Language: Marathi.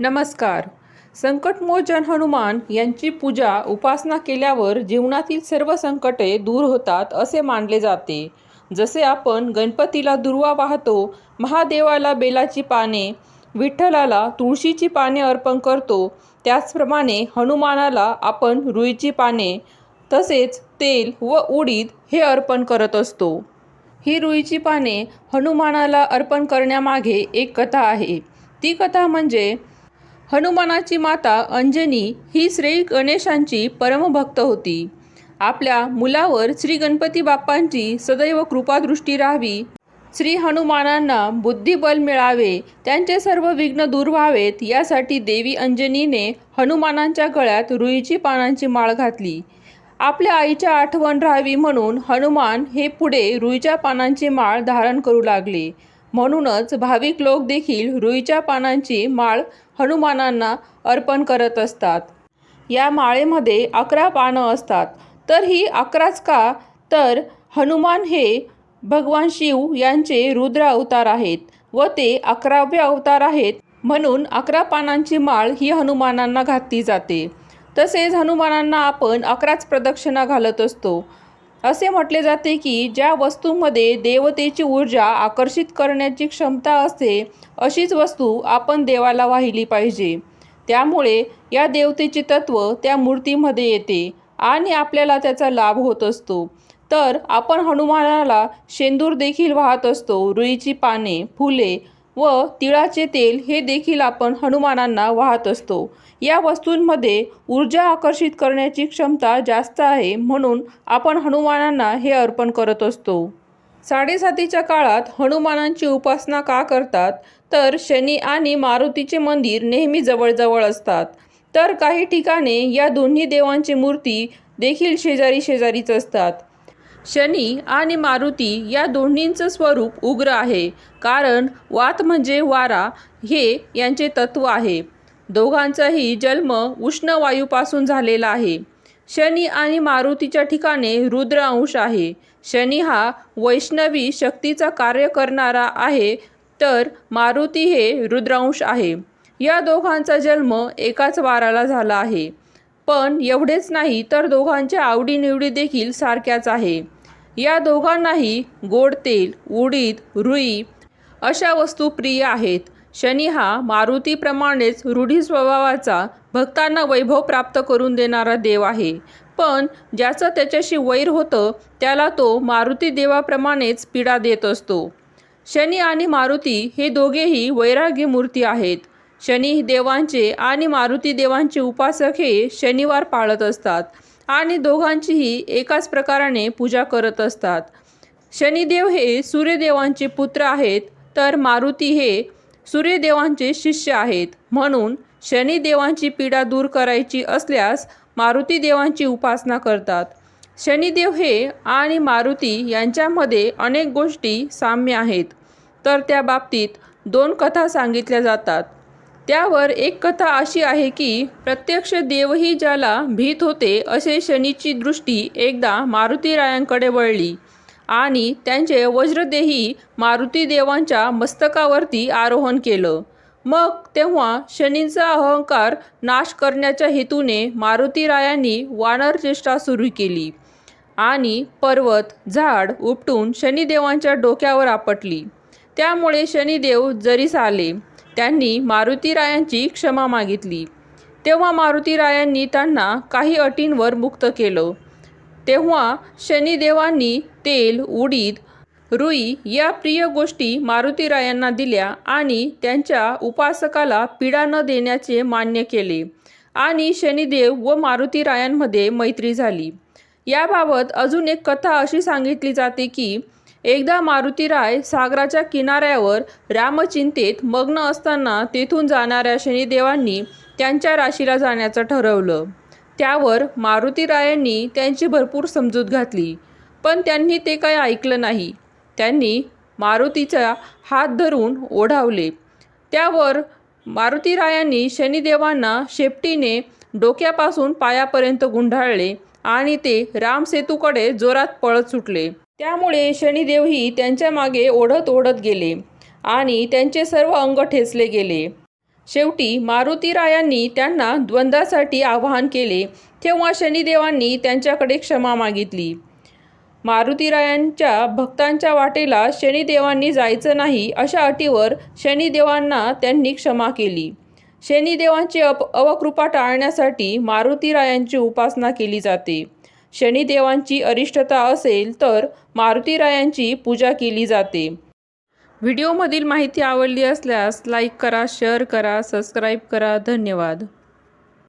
नमस्कार. संकटमोचन हनुमान यांची पूजा उपासना केल्यावर जीवनातील सर्व संकटे दूर होतात असे मानले जाते. जसे आपण गणपतीला दुर्वा वाहतो महादेवाला बेलाची पाने विठ्ठलाला तुळशीची पाने अर्पण करतो त्याचप्रमाणे हनुमानाला आपण रुईची पाने तसेच तेल व उडीद हे अर्पण करत असतो. ही रुईची पाने हनुमानाला अर्पण करण्यामागे एक कथा आहे. ती कथा म्हणजे हनुमानाची माता अंजनी ही श्री गणेशांची परमभक्त होती. आपल्या मुलावर श्री गणपती बाप्पांची सदैव कृपादृष्टी राहावी. श्री हनुमानांना बुद्धिबल मिळावे त्यांचे सर्व विघ्न दूर व्हावेत यासाठी देवी अंजनीने हनुमानांच्या गळ्यात रुईची पानांची माळ घातली. आपल्या आईच्या आठवण राहावी म्हणून हनुमान हे पुढे रुईच्या पानांची माळ धारण करू लागले. म्हणूनच भाविक लोक देखील रुईच्या पानांची माळ हनुमानांना अर्पण करत असतात. या माळेमध्ये अकरा पानं असतात. तर ही अकराच का? तर हनुमान हे भगवान शिव यांचे रुद्र अवतार आहेत व ते अकरावे अवतार आहेत म्हणून अकरा पानांची माळ ही हनुमानांना घातली जाते. तसेच हनुमानांना आपण अकराच प्रदक्षिणा घालत असतो. असे म्हटले जाते की ज्या वस्तूमध्ये देवतेची ऊर्जा आकर्षित करण्याची क्षमता असते अशीच वस्तू आपण देवाला वाहिली पाहिजे. त्यामुळे या देवतेचे तत्त्व त्या मूर्तीमध्ये येते आणि आपल्याला त्याचा लाभ होत असतो. तर आपण हनुमानाला शेंदूर देखील वाहत असतो रुईची पाने फुले व तिळाचे तेल हे देखील आपण हनुमानांना वाहत असतो. या वस्तूंमध्ये ऊर्जा आकर्षित करण्याची क्षमता जास्त आहे म्हणून आपण हनुमानांना हे अर्पण करत असतो. साडेसातीच्या काळात हनुमानांची उपासना का करतात? तर शनी आणि मारुतीचे मंदिर नेहमी जवळजवळ असतात. तर काही ठिकाणी या दोन्ही देवांची मूर्ती देखील शेजारी शेजारीच असतात. शनी आणि मारुती या दोन्हींचं स्वरूप उग्र आहे. कारण वात म्हणजे वारा हे यांचे तत्व आहे. दोघांचाही जन्म उष्ण वायूपासून झालेला आहे. शनी आणि मारुतीच्या ठिकाणी रुद्र अंश आहे. शनी हा वैष्णवी शक्तीचा कार्य करणारा आहे तर मारुती हे रुद्रांश आहे. या दोघांचा जन्म एकाच वाराला झाला आहे. पण एवढेच नाही तर दोघांच्या आवडीनिवडी देखील सारख्याच आहे. या दोघांनाही गोड तेल उडीद रुई अशा वस्तू प्रिय आहेत. शनी हा मारुतीप्रमाणेच रूढी स्वभावाचा भक्तांना वैभव प्राप्त करून देणारा देव आहे. पण ज्याचं त्याच्याशी वैर होतं त्याला तो मारुती देवाप्रमाणेच पीडा देत असतो. शनी आणि मारुती हे दोघेही वैराग्य मूर्ती आहेत. शनी देवांचे आणि मारुती देवांचे उपासक हे शनिवार पाळत असतात. आणि दोघांचीही एकाच प्रकाराने पूजा करत असतात. शनिदेव हे सूर्यदेवांचे पुत्र आहेत तर मारुती हे सूर्यदेवांचे शिष्य आहेत. म्हणून शनिदेवांची पीडा दूर करायची असल्यास मारुती देवांची उपासना करतात. शनिदेव हे आणि मारुती यांच्यामध्ये अनेक गोष्टी साम्य आहेत. तर त्या बाबतीत दोन कथा सांगितल्या जातात. त्यावर एक कथा अशी आहे की प्रत्यक्ष देवही ज्याला भीत होते असे शनीची दृष्टी एकदा मारुतीरायांकडे वळली आणि त्यांचे वज्रदेही मारुती देवांच्या मस्तकावरती आरोहण केलं. मग तेव्हा शनींचा अहंकार नाश करण्याच्या हेतूने मारुतीरायांनी वानर चेष्टा सुरू केली आणि पर्वत झाड उपटून शनिदेवांच्या डोक्यावर आपटली. त्यामुळे शनिदेव जरीस आले त्यांनी मारुतीरायांची क्षमा मागितली. तेव्हा मारुतीरायांनी त्यांना काही अटींवर मुक्त केलं. तेव्हा शनिदेवांनी तेल उडीद रुई या प्रिय गोष्टी मारुतीरायांना दिल्या आणि त्यांच्या उपासकाला पीडा न देण्याचे मान्य केले आणि शनिदेव व मारुतीरायांमध्ये मैत्री झाली. याबाबत अजून एक कथा अशी सांगितली जाते की एकदा मारुतीराय सागराच्या किनाऱ्यावर रामचिंतेत मग्न असताना तेथून जाणाऱ्या शनिदेवांनी त्यांच्या राशीला जाण्याचं ठरवलं. त्यावर मारुतीरायांनी त्यांची भरपूर समजूत घातली पण त्यांनी ते काही ऐकलं नाही. त्यांनी मारुतीचा हात धरून ओढावले. त्यावर मारुतीरायांनी शनिदेवांना शेपटीने डोक्यापासून पायापर्यंत गुंडाळले आणि ते रामसेतूकडे जोरात पळत सुटले. त्यामुळे शनिदेवही त्यांच्या मागे ओढत ओढत गेले आणि त्यांचे सर्व अंग ठेचले गेले. शेवटी मारुतीरायांनी त्यांना द्वंद्वासाठी आवाहन केले तेव्हा शनिदेवांनी त्यांच्याकडे क्षमा मागितली. मारुतीरायांच्या भक्तांच्या वाटेला शनिदेवांनी जायचं नाही अशा अटीवर शनिदेवांना त्यांनी क्षमा केली. शनिदेवांची अप अवकृपा टाळण्यासाठी मारुतीरायांची उपासना केली जाते. शनिदेवांची अरिष्टता असेल तर मारुतीरायांची पूजा केली जाते. व्हिडिओमधील माहिती आवडली असल्यास लाईक करा शेअर करा सबस्क्राईब करा. धन्यवाद.